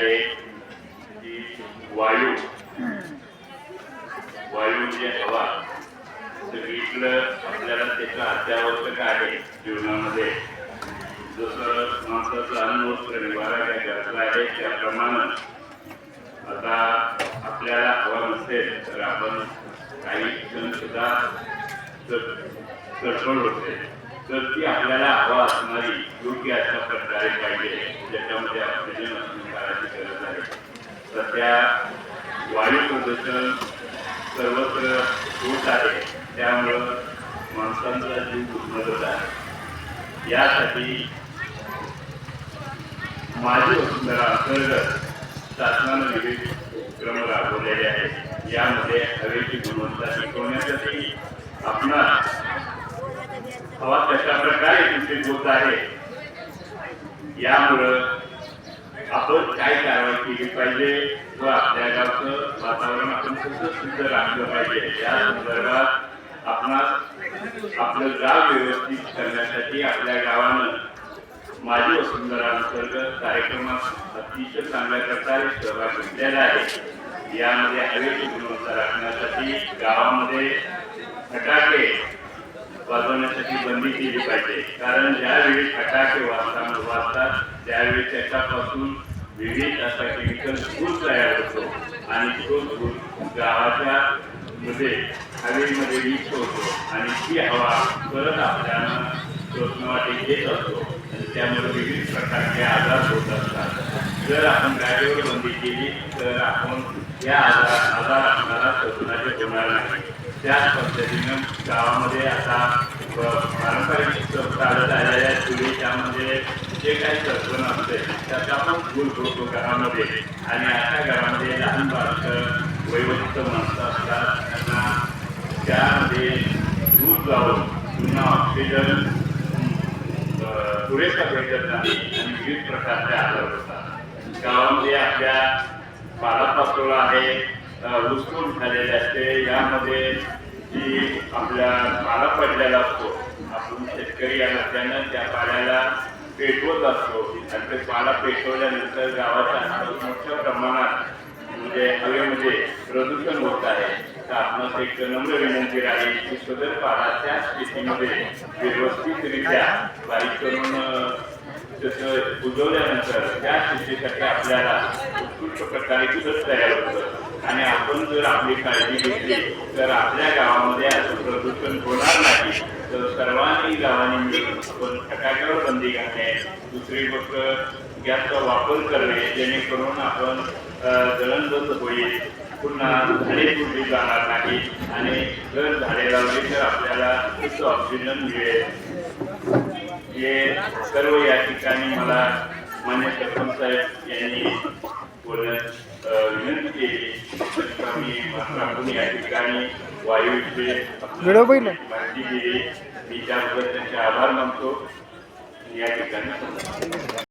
आहे की वायू. वायू जी हवा सगळीकडं आपल्याला त्याचं अत्यावश्यक आहे जीवनामध्ये. जसं माणसाचं अनुभव निवारा काय घातला आहे त्याप्रमाणे. आता आपल्याला हवा नसेल तर आपण काही क्षण सुद्धा होते. तर ती आपल्याला हवा असणारी योग्य अशा प्रकारे पाहिजे ज्याच्यामध्ये ऑक्सिजन असणे सध्या वायू प्रदूषण सर्वत्र होत आहे. त्यामुळं माणसांचा जीव गुदमरत आहे. यासाठी माझी वसुंधरा अंतर्गत शासनानं विविध उपक्रम राबवलेले आहेत. यामध्ये हवेची गुणवत्ता टिकवण्यासाठी आपणा हवा कशा प्रकारे दूषित होत आहे यामुळं आपण काय कारवाई केली पाहिजे व आपल्या गावचं वातावरण आपण कसं शुद्ध राखलं पाहिजे? या संदर्भात आपणास आपलं गाव व्यवस्थित करण्यासाठी आपल्या गावानं माझी वसुंधरा अंतर्गत कार्यक्रमात अतिशय चांगल्या प्रकारे सहभाग घेतलेला आहे. यामध्ये हवेची गुणवत्ता राखण्यासाठी गावामध्ये फटाके वाजवण्यासाठी बंदी केली पाहिजे. कारण ज्यावेळी फटाके वाजता वाजतात त्यावेळी त्याच्यापासून विविध असा केमिकल धूर तयार होतो. आणि तो धूर गावाच्या मध्ये हवेमध्ये मिक्स होतो. आणि ती हवा परत आपल्याला श्वसनवाटी घेत असतो. आणि त्यामुळे विविध प्रकारचे आजार होत असतात. जर आपण गाडीवर बंदी केली तर आपण या आजार आजार आपल्याला स्वप्नाच्या होणार नाही. त्याच पद्धतीनं गावामध्ये आता पारंपरिक चालत आलेल्या पुढे त्यामध्ये जे काही सर्पण असते त्याचा आपण भूल होतो घरामध्ये. आणि अशा घरामध्ये लहान बालकं वयोवृद्ध माणसं असतात. त्यांना त्यामध्ये दूध लावून पुन्हा ऑक्सिजन पुरेसा भेटत नाही. आणि विविध प्रकारचे आजार होतात. गावामध्ये आपल्या पालापाचोळा आहे अं, झालेली झालेले असते. यामध्ये जी आपल्या पाला पडलेला असतो आपण शेतकरी या नसल्यानं त्या पाल्याला पेटवत असतो. आणि ते पाला पेटवल्यानंतर गावाचा मोठ्या प्रमाणात म्हणजे हवेमध्ये म्हणजे प्रदूषण होत आहे. तर आपण एक नम्र विनंती राहील की सदर पाला त्या स्थितीमध्ये व्यवस्थितरित्या बारीक करून तसं बुजवल्यानंतर त्या स्थितीसाठी आपल्याला उत्कृष्ट प्रकारे कुठंच तयार होतं. आणि आपण जर आपली काळजी घेतली तर आपल्या गावामध्ये असं प्रदूषण होणार नाही. तर सर्वांनी गावांनी मिळून आपण फटाक्यावर बंदी घालणे दुसरी गोष्ट गॅसचा वापर करणे जेणेकरून आपण जळण बंद होईल. पुन्हा झाडे तुटली जाणार नाही. आणि जर झाडे लावली तर आपल्याला शुद्ध ऑक्सिजन मिळेल. हे सर्व या ठिकाणी मला मान्य सरपंच साहेब यांनी बोलण्यास विनंती केली मी आपण या ठिकाणी वायूचे? माहिती दिली मी त्याबद्दल त्यांचे आभार मानतो या ठिकाणी